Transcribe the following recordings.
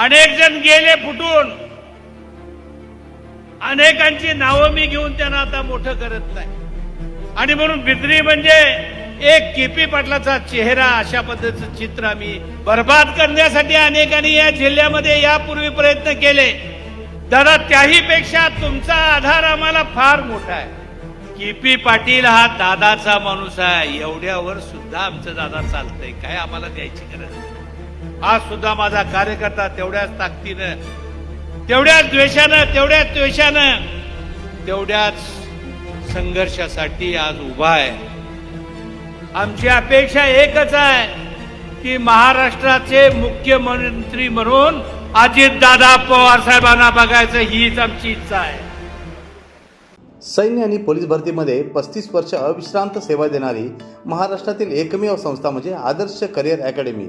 अनेक जण गेले फुटून. अनेकांची नावं मी घेऊन त्यांना आता मोठं करत नाही. आणि म्हणून बिद्री म्हणजे एक केपी पाटलाचा चेहरा अशा पद्धतीचं चित्र आम्ही बर्बाद करण्यासाठी अनेकांनी या जिल्ह्यामध्ये यापूर्वी प्रयत्न केले. दादा त्याही पेक्षा तुमचा आधार आम्हाला फार मोठा आहे. केपी पाटील हा दादाचा माणूस आहे. एवढ्यावर सुद्धा आमचं दादा चालतंय. काय आम्हाला द्यायची गरज नाही. आज सुद्धा माझा कार्यकर्ता तेवढ्याच ताकदीनं तेवढ्याच द्वेषानं तेवढ्याच द्वेषानं तेवढ्याच संघर्षासाठी आज उभा आहे. आमची अपेक्षा एकच आहे की महाराष्ट्राचे मुख्यमंत्री म्हणून अजितदादा पवार साहेबांना बघायचं हीच आमची इच्छा आहे. सैन्य आणि पोलीस भरतीमध्ये पस्तीस वर्ष अविश्रांत सेवा देणारी महाराष्ट्रातील एकमेव संस्था म्हणजे आदर्श करिअर अकॅडमी.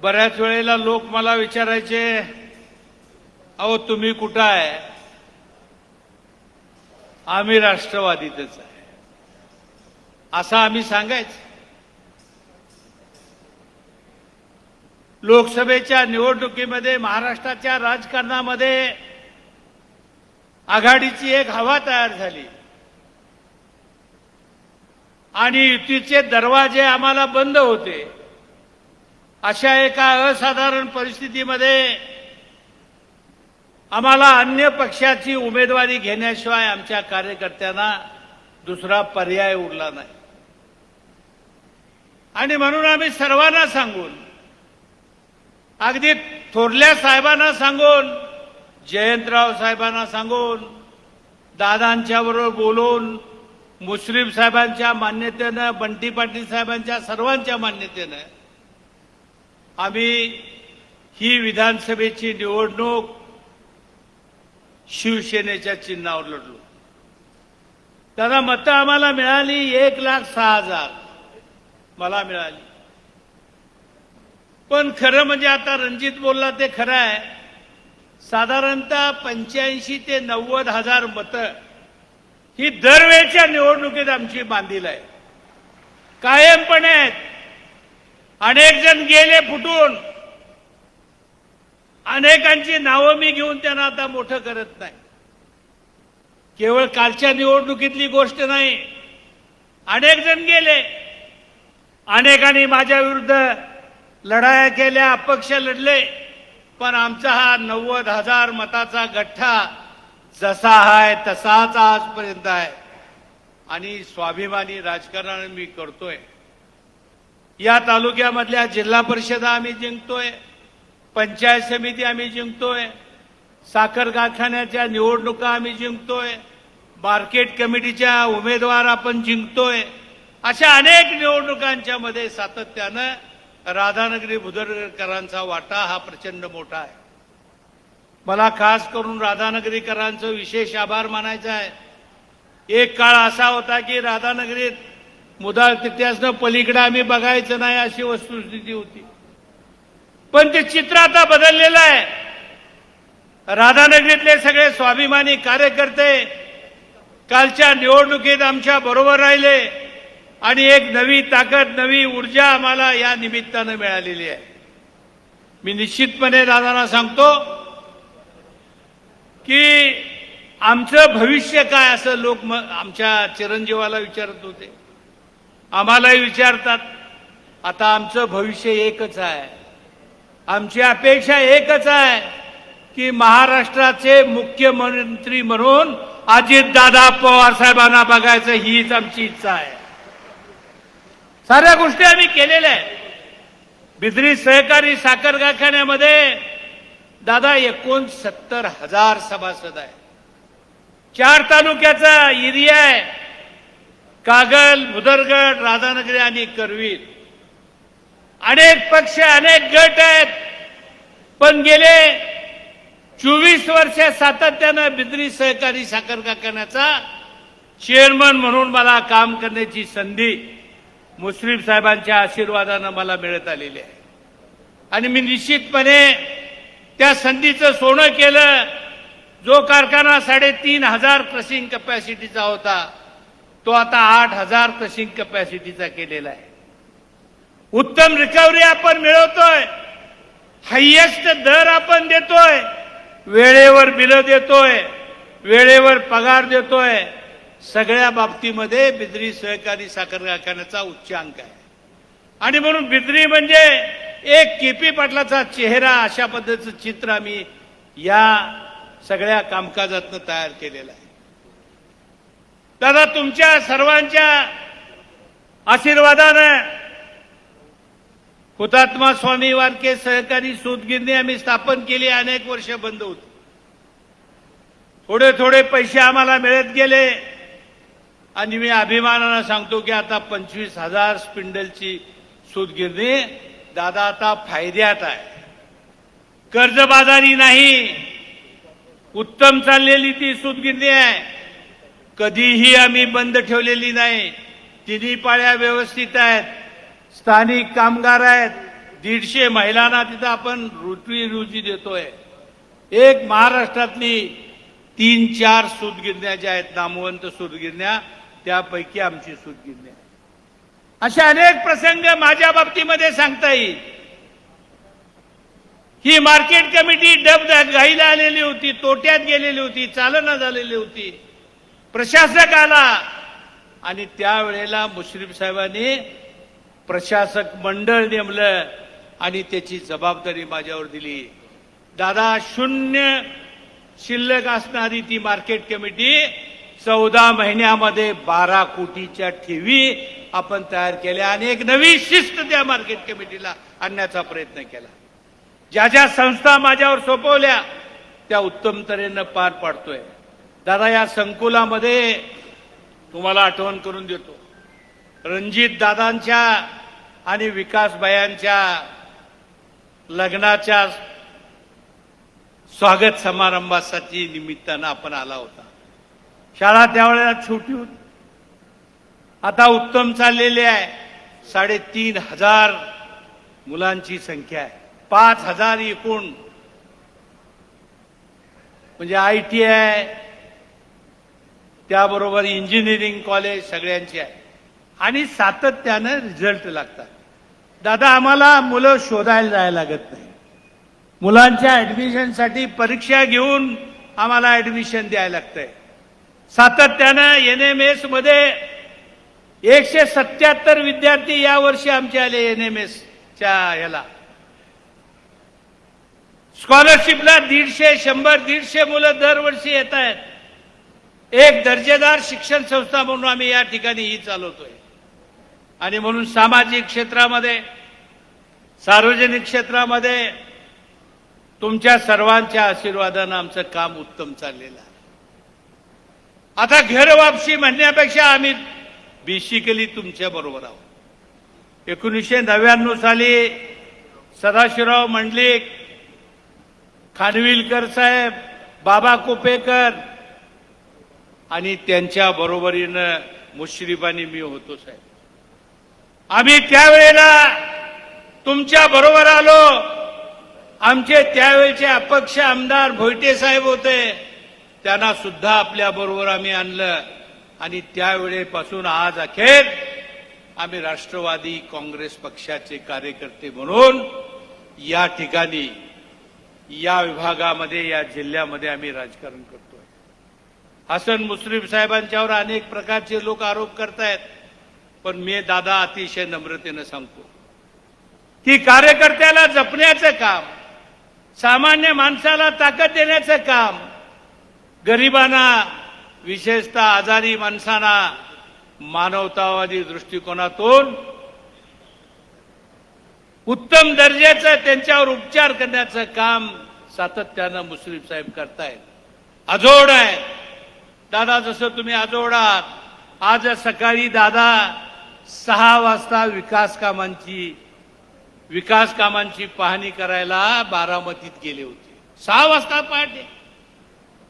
बऱ्याच वेळेला लोक मला विचारायचे अहो तुम्ही कुठं आहे? आम्ही राष्ट्रवादीतच आहे. असं आम्ही सांगायचं. लोकसभेच्या निवडणुकीमध्ये महाराष्ट्राच्या राजकारणामध्ये आघाडीची एक हवा तयार झाली. आणि युतीचे दरवाजे आम्हाला बंद होते. अशा एका असाधारण परिस्थितीमध्ये आम्हाला अन्य पक्षाची उमेदवारी घेण्याशिवाय आमच्या कार्यकर्त्यांना दुसरा पर्याय उरला नाही. आणि म्हणून आम्ही सर्वांना सांगून अगदी थोरल्या साहेबांना सांगून जयंतराव साहेबांना सांगून दादांच्या बरोबर बोलून मुश्रीफ साहेबांच्या मान्यतेनं बंटी पाटील साहेबांच्या सर्वांच्या मान्यतेनं आम्ही ही विधानसभेची निवडणूक शिवसेनेच्या चिन्हावर लढलो. त्यांना मतं आम्हाला मिळाली एक लाख सहा हजार. मला मिळाली. पण खरं म्हणजे आता रणजित बोलला ते खरं आहे. साधारणतः पंच्याऐंशी ते नव्वद हजार मतं ही दरवेळच्या निवडणुकीत आमची बांधील आहे कायमपणे आहेत. अनेक जण गेले फुटून. अनेकांची नावं मी घेऊन त्यांना आता मोठं करत नाही. केवळ कालच्या निवडणुकीतली गोष्ट नाही. अनेक जण गेले. अनेकांनी माझ्या विरुद्ध लढाया केल्या अपक्ष लढले. पण आमचा हा नव्वद हजार मताचा गठ्ठा जसा आहे तसाच आजपर्यंत आहे. आणि स्वाभिमानी राजकारण मी करतोय. या तालुक्यामधल्या जिल्हा परिषदा आम्ही जिंकतोय पंचायत समिती आम्ही जिंकतोय साखर कारखान्याच्या निवडणुका आम्ही जिंकतोय मार्केट कमिटीच्या उमेदवार आपण जिंकतोय अशा अनेक निवडणुकांच्या मध्ये सातत्यानं राधानगरी भुदरकरांचा वाटा हा प्रचंड मोठा आहे. मला खास करून राधानगरीकरांचं विशेष आभार मानायचा आहे. एक काळ असा होता की राधानगरीत मुदाळ तिथ्यासनं पलीकडं आम्ही बघायचं नाही अशी वस्तुस्थिती होती. पण ते चित्र आता बदललेलं आहे. राधानगरीतले सगळे स्वाभिमानी कार्यकर्ते कालच्या निवडणुकीत आमच्या बरोबर राहिले आणि एक नवी ताकद नवी ऊर्जा आम्हाला या निमित्तानं मिळालेली आहे. मी निश्चितपणे दादांना सांगतो की आमचं भविष्य काय असं लोक म- आमच्या चिरंजीवाला विचारत होते. आम्हालाही विचारतात आता आमचं भविष्य एकच आहे. आमची अपेक्षा एकच आहे की महाराष्ट्राचे मुख्यमंत्री म्हणून अजितदादा पवार साहेबांना बघायचं हीच आमची इच्छा आहे. साऱ्या गोष्टी आम्ही केलेल्या आहेत. बिद्री सहकारी साखर कारखान्यामध्ये दादा एकोणसत्तर हजार सभासद आहे चार तालुक्याचा एरिया आहे. कागल मुदरगड राधानगरी आणि करवीर. अनेक पक्ष अनेक गट आहेत. पण गेले चोवीस वर्ष सातत्यानं बिद्री सहकारी साखर कारखान्याचा चेअरमन म्हणून मला काम करण्याची संधी मुश्रीफ साहेबांच्या आशीर्वादानं मला मिळत आलेली आहे. आणि मी निश्चितपणे त्या संधीचं सोनं केलं जो कारखाना साडेतीन हजार क्रशिंग कपॅसिटीचा होता तो आता आठ हजार तशिंग कपॅसिटीचा केलेला आहे. उत्तम रिकव्हरी आपण मिळवतोय. हायएस्ट दर आपण देतोय. वेळेवर बिलं देतोय. वेळेवर पगार देतोय. सगळ्या बाबतीमध्ये बिद्री सहकारी साखर कारखान्याचा उच्चांक आहे. आणि म्हणून बिद्री म्हणजे एक केपी पाटलाचा चेहरा अशा पद्धतीचं चित्र आम्ही या सगळ्या कामकाजातनं तयार केलेलं आहे. दादा तुमच्या सर्वांच्या आशीर्वादानं हुतात्मा स्वामी वारके सहकारी सूतगिरणी आम्ही स्थापन केली अनेक वर्ष बंद होती. थोडे थोडे पैसे आम्हाला मिळत गेले आणि मी अभिमानानं सांगतो की आता पंचवीस हजार स्पिंडलची सूतगिरणी दादा आता फायद्यात आहे. कर्जबाजारी नाही उत्तम चाललेली ती सूतगिरणी आहे. कधीही आम्ही बंद ठेवलेली नाही. तिन्ही पाळ्या व्यवस्थित आहेत. स्थानिक कामगार आहेत. दीडशे महिलांना तिथं आपण रुटी रुजी देतोय. एक महाराष्ट्रातली तीन चार सूतगिरण्या ज्या आहेत नामवंत सूतगिरण्या त्यापैकी आमची सूतगिरण्या असे अनेक प्रसंग माझ्या बाबतीमध्ये सांगता येईल. ही मार्केट कमिटी डब घाईला आलेली होती तोट्यात गेलेली होती चालना झालेली होती. प्रशासक आला आणि त्यावेळेला मुश्रीफ साहेबांनी प्रशासक मंडळ नेमलं आणि त्याची जबाबदारी माझ्यावर दिली. दादा शून्य शिल्लक असणारी ती मार्केट कमिटी चौदा महिन्यामध्ये बारा कोटीच्या ठेवी आपण तयार केल्या आणि एक नवी शिस्त त्या मार्केट कमिटीला आणण्याचा प्रयत्न केला. ज्या ज्या संस्था माझ्यावर सोपवल्या त्या उत्तम तऱ्हेनं पार पाडतोय. दादा या संकुलामध्ये तुम्हाला आठवण करून देतो. रणजित दादांच्या आणि विकासबायांच्या लग्नाच्या स्वागत समारंभासाठी निमित्तानं आपण आला होता. शाळा त्यावेळेला छोटी होती. आता उत्तम चाललेली आहे. साडेतीन हजार मुलांची संख्या आहे. पाच हजार एकूण. म्हणजे आय टी आय त्याबरोबर इंजिनिअरिंग कॉलेज सगळ्यांची आहे. आणि सातत्यानं रिझल्ट लागतात. दादा आम्हाला मुलं शोधायला जायला लागत नाही. मुलांच्या ऍडमिशनसाठी परीक्षा घेऊन आम्हाला ऍडमिशन द्यायला लागतंय. सातत्यानं एन एम एसमध्ये एकशे सत्याहत्तर विद्यार्थी यावर्षी आमचे आले एन एम एसच्या ह्याला. स्कॉलरशिपला दीडशे शंभर दीडशे मुलं दरवर्षी येत आहेत एक दर्जेदार शिक्षण संस्था म्हणून आम्ही या ठिकाणी ही चालवतोय. आणि म्हणून सामाजिक क्षेत्रामध्ये सार्वजनिक क्षेत्रामध्ये तुमच्या सर्वांच्या आशीर्वादानं आमचं काम उत्तम चाललेलं आहे. आता घर वापसी म्हणण्यापेक्षा आम्ही बेसिकली तुमच्या बरोबर आहोत. एकोणीसशे नव्याण्णव साली सदाशिवराव मंडलिक खानविलकर साहेब बाबा कुपेकर आणि त्यांच्या बरोबरीनं मुश्रीफानी मी होतो साहेब. आम्ही त्यावेळेला तुमच्या बरोबर आलो. आमचे त्यावेळेचे अपक्ष आमदार भोयटे साहेब होते. त्यांना सुद्धा आपल्या बरोबर आम्ही आणलं. आणि त्यावेळेपासून आज अखेर आम्ही राष्ट्रवादी काँग्रेस पक्षाचे कार्यकर्ते म्हणून या ठिकाणी या विभागामध्ये या जिल्ह्यामध्ये आम्ही राजकारण करतो. हसन मुश्रीफ साहेबांच्यावर अनेक प्रकारचे लोक आरोप करतायत. पण मी दादा अतिशय नम्रतेनं सांगतो की कार्यकर्त्याला जपण्याचं काम सामान्य माणसाला ताकद देण्याचं काम गरिबांना विशेषतः आजारी माणसांना मानवतावादी दृष्टिकोनातून उत्तम दर्जाचं त्यांच्यावर उपचार करण्याचं काम सातत्यानं मुश्रीफ साहेब करतायत. अजोड आहे दादा जसं तुम्ही अजोड आज सकाळी दादा सहा वाजता विकास कामांची विकास कामांची पाहणी करायला बारामतीत गेले होते. सहा वाजता पहाटे.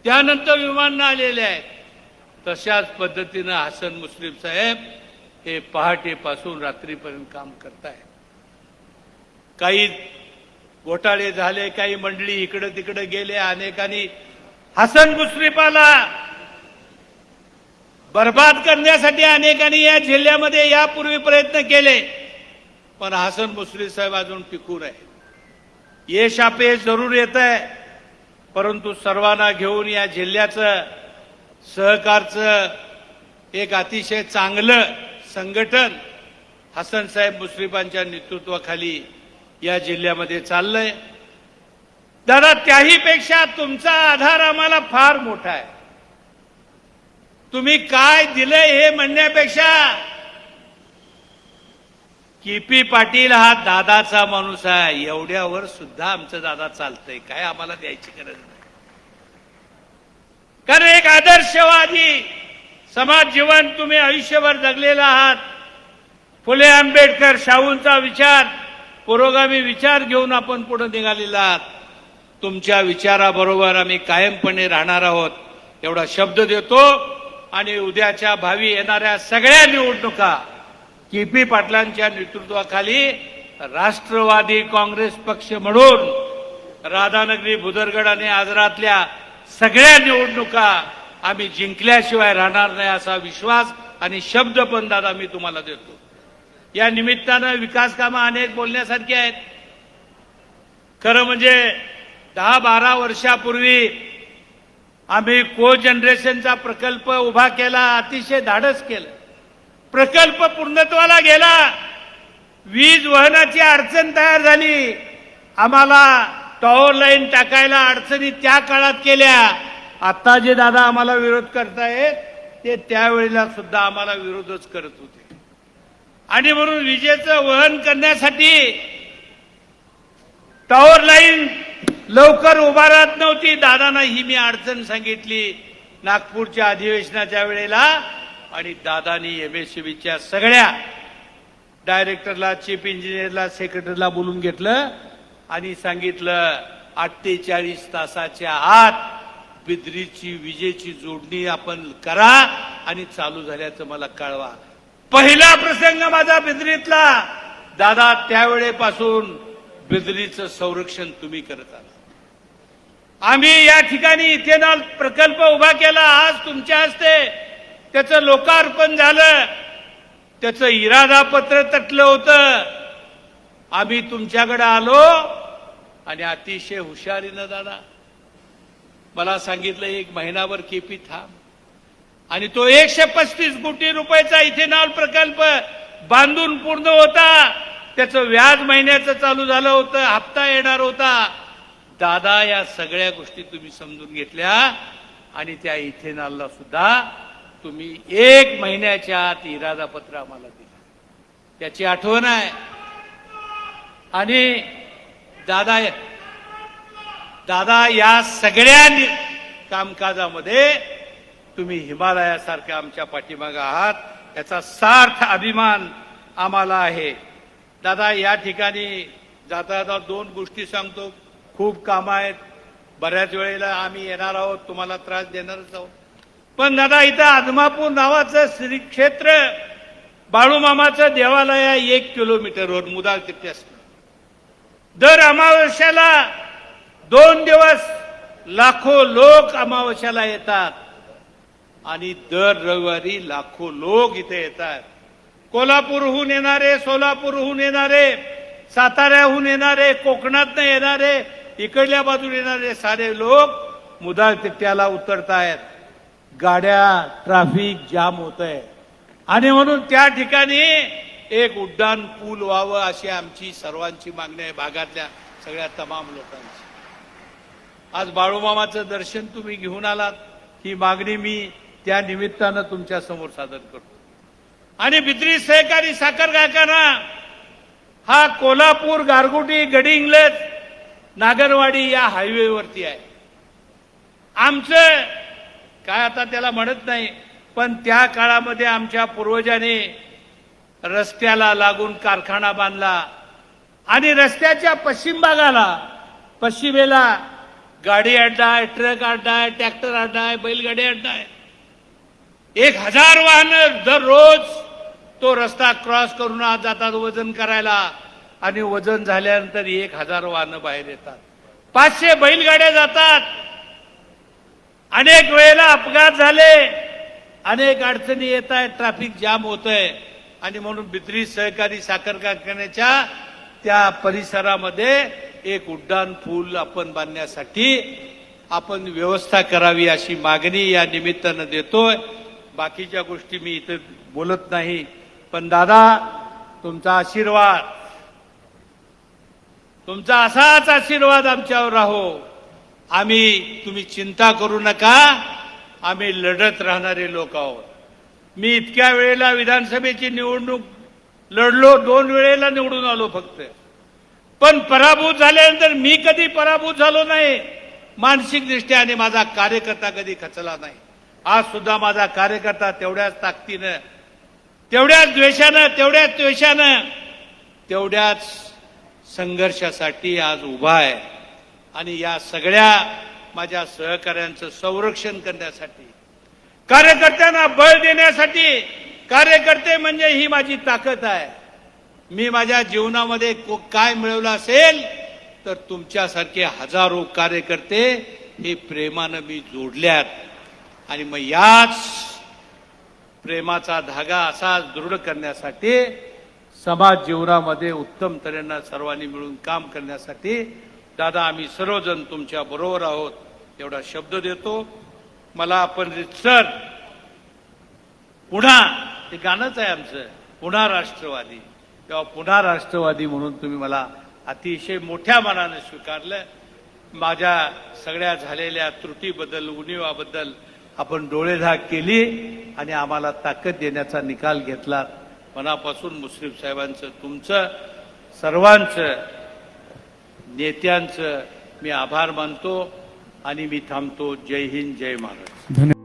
त्यानंतर विमान आलेले आहेत. तशाच पद्धतीनं हसन मुस्लिम साहेब हे पहाटेपासून रात्रीपर्यंत काम करतायत. काही घोटाळे झाले काही मंडळी इकडे तिकडे गेले अनेकांनी हसन मुश्रीफाला बर्बाद करण्यासाठी अनेकांनी या जिल्ह्यामध्ये यापूर्वी प्रयत्न केले. पण हसन मुश्रीफ साहेब अजून टिकून आहे यश अपयश जरूर येत आहे परंतु सर्वांना घेऊन या जिल्ह्याचं सहकारचं एक अतिशय चांगलं संघटन हसन साहेब मुश्रीफांच्या नेतृत्वाखाली या जिल्ह्यामध्ये चाललंय. दादा त्याहीपेक्षा तुमचा आधार आम्हाला फार मोठा आहे. तुम्ही काय दिलंय हे म्हणण्यापेक्षा? केपी पाटील हा दादाचा माणूस आहे. एवढ्यावर सुद्धा आमचं दादा चालतंय. काय आम्हाला द्यायची गरज नाही. कारण एक आदर्शवादी समाज जीवन तुम्ही आयुष्यभर जगलेला आहात. फुले आंबेडकर शाहूंचा विचार पुरोगामी विचार घेऊन आपण पुढे निघालेला आहात. तुमच्या विचाराबरोबर आम्ही कायमपणे राहणार आहोत. एवढा शब्द देतो. आणि उद्याच्या भावी येणाऱ्या सगळ्या निवडणुका केपी पाटलांच्या नेतृत्वाखाली राष्ट्रवादी काँग्रेस पक्ष म्हणून राधानगरी भुदरगड आणि आजरातल्या सगळ्या निवडणुका आम्ही जिंकल्याशिवाय राहणार नाही असा विश्वास आणि शब्द पण दादा मी तुम्हाला देतो. या निमित्तानं विकास कामं अनेक बोलण्यासारखी आहेत. खरं म्हणजे दहा बारा वर्षापूर्वी आम्ही को जनरेशनचा प्रकल्प उभा केला अतिशय धाडस केलं. प्रकल्प पूर्णत्वाला गेला. वीज वहनाची अडचण तयार झाली. आम्हाला टॉवर लाईन टाकायला अडचणी त्या काळात केल्या. आता जे दादा आम्हाला विरोध करतायत ते त्यावेळेला सुद्धा आम्हाला विरोधच करत होते. आणि म्हणून विजेचं वहन करण्यासाठी टॉवर लाईन लवकर उभारत नव्हती. दादांना ही मी अडचण सांगितली. नागपूरच्या अधिवेशनाच्या वेळेला आणि दादानी एमएससीबीच्या सगळ्या डायरेक्टरला चीफ इंजिनियरला सेक्रेटरीला बोलून घेतलं आणि सांगितलं अठ्ठेचाळीस तासाच्या आत बिद्रीची विजेची जोडणी आपण करा आणि चालू झाल्याचं मला कळवा. पहिला प्रसंग माझा बिद्रीतला. दादा त्यावेळेपासून बिद्रीचं संरक्षण तुम्ही करत आहात आम्ही या ठिकाणी इथेनॉल प्रकल्प उभा केला आज तुमच्या हस्ते. त्याचं लोकार्पण झालं. त्याचं इरादा पत्र तटलं होतं. आम्ही तुमच्याकडे आलो आणि अतिशय हुशारीनं दादा मला सांगितलं एक महिनाभर केपी थांब. आणि तो एकशे पस्तीस कोटी रुपयाचा इथेनॉल प्रकल्प बांधून पूर्ण होता. त्याचं व्याज महिन्याचं चालू झालं होतं हप्ता येणार होता. दादा या सगळ्या गोष्टी तुम्ही समजून घेतल्या आणि त्या इथेनॉलला सुद्धा तुम्ही एक महिन्याच्या आत इरादा पत्र आम्हाला दिलं. त्याची आठवण आहे. आणि दादा दादा या सगळ्या कामकाजामध्ये तुम्ही हिमालयासारख्या आमच्या पाठीमागे आहात. याचा सार्थ अभिमान आम्हाला आहे. दादा या ठिकाणी जाता जाता दोन गोष्टी सांगतो. खूप कामं आहेत. बऱ्याच वेळेला आम्ही येणार आहोत तुम्हाला त्रास देणारच आहोत. पण दादा इथं आदमापूर नावाचं श्रीक्षेत्र बाळूमामाचं देवालय आहे एक किलोमीटरवर मुदाल तिथे असतं दर अमावस्याला दोन दिवस लाखो लोक अमावस्याला येतात. आणि दर रविवारी लाखो लोक इथे येतात. कोल्हापूरहून येणारे सोलापूरहून येणारे साताऱ्याहून येणारे कोकणातनं येणारे इकडल्या बाजूला येणारे सारे लोक मुदाळ त्याला उतरतायत. गाड्या ट्रॅफिक जाम होत आहे आणि म्हणून त्या ठिकाणी एक उड्डाण पूल व्हावं अशी आमची सर्वांची मागणी आहे भागातल्या सगळ्या तमाम लोकांची. आज बाळूमामाचं दर्शन तुम्ही घेऊन आलात. ही मागणी मी त्या निमित्तानं तुमच्यासमोर सादर करतो. आणि बिद्री सहकारी साखर कारखाना हा कोल्हापूर गारगोटी इंग्लज नागरवाडी या हायवेवरती आहे. आमचं काय आता त्याला म्हणत नाही पण त्या काळामध्ये आमच्या पूर्वजांनी रस्त्याला लागून कारखाना बांधला आणि रस्त्याच्या पश्चिम भागाला पश्चिमेला गाडी अड्डा आहे ट्रक अड्डा आहे ट्रॅक्टर अड्डा आहे बैलगाडी अड्डा आहे एक हजार वाहनं दररोज तो रस्ता क्रॉस करून आज जातात वजन करायला. आणि वजन झाल्यानंतर एक हजार वाहनं बाहेर येतात. पाचशे बैलगाड्या जातात. अनेक वेळेला अपघात झाले. अनेक अडचणी येत आहेत. ट्रॅफिक जाम होत आहे आणि म्हणून बिद्री सहकारी साखर कारखान्याच्या त्या परिसरामध्ये एक उड्डाण पूल आपण बांधण्यासाठी आपण व्यवस्था करावी अशी मागणी या निमित्तानं देतोय. बाकीच्या गोष्टी मी इथं बोलत नाही. पण दादा तुमचा आशीर्वाद. तुमचा असाच आशीर्वाद आमच्यावर राहो. आम्ही तुम्ही चिंता करू नका. आम्ही लढत राहणारे लोक आहोत. मी इतक्या वेळेला विधानसभेची निवडणूक लढलो दोन वेळेला निवडून आलो फक्त. पण पराभूत झाल्यानंतर मी कधी पराभूत झालो नाही. मानसिकदृष्ट्या आणि माझा कार्यकर्ता कधी खचला नाही. आज सुद्धा माझा कार्यकर्ता तेवढ्याच ताकदीनं तेवढ्याच द्वेषानं तेवढ्याच द्वेषानं तेवढ्याच संघर्षासाठी आज उभा आहे. आणि या सगळ्या माझ्या सहकाऱ्यांचं संरक्षण करण्यासाठी कार्यकर्त्यांना बळ देण्यासाठी कार्यकर्ते म्हणजे ही माझी ताकद आहे. मी माझ्या जीवनामध्ये को- काय मिळवलं असेल तर तुमच्यासारखे हजारो कार्यकर्ते हे प्रेमानं मी जोडल्यात. आणि मग याच प्रेमाचा धागा असाच दृढ करण्यासाठी समाज जीवनामध्ये उत्तम तऱ्हेनं सर्वांनी मिळून काम करण्यासाठी दादा आम्ही सर्वजण तुमच्या बरोबर आहोत एवढा शब्द देतो. मला आपण सर पुन्हा ते गाणंच आहे आमचं पुन्हा राष्ट्रवादी तेव्हा पुन्हा राष्ट्रवादी म्हणून तुम्ही मला अतिशय मोठ्या मनाने स्वीकारलं. माझ्या सगळ्या झालेल्या त्रुटीबद्दल उणीवाबद्दल आपण डोळेधाक केली आणि आम्हाला ताकद देण्याचा निकाल घेतला. मनापासून मुस्लिम साहेबांचं तुमचं सर्वांचं नेत्यांचं मी आभार मानतो आणि मी थांबतो. जय हिंद जय महाराष्ट्र धन्यवाद.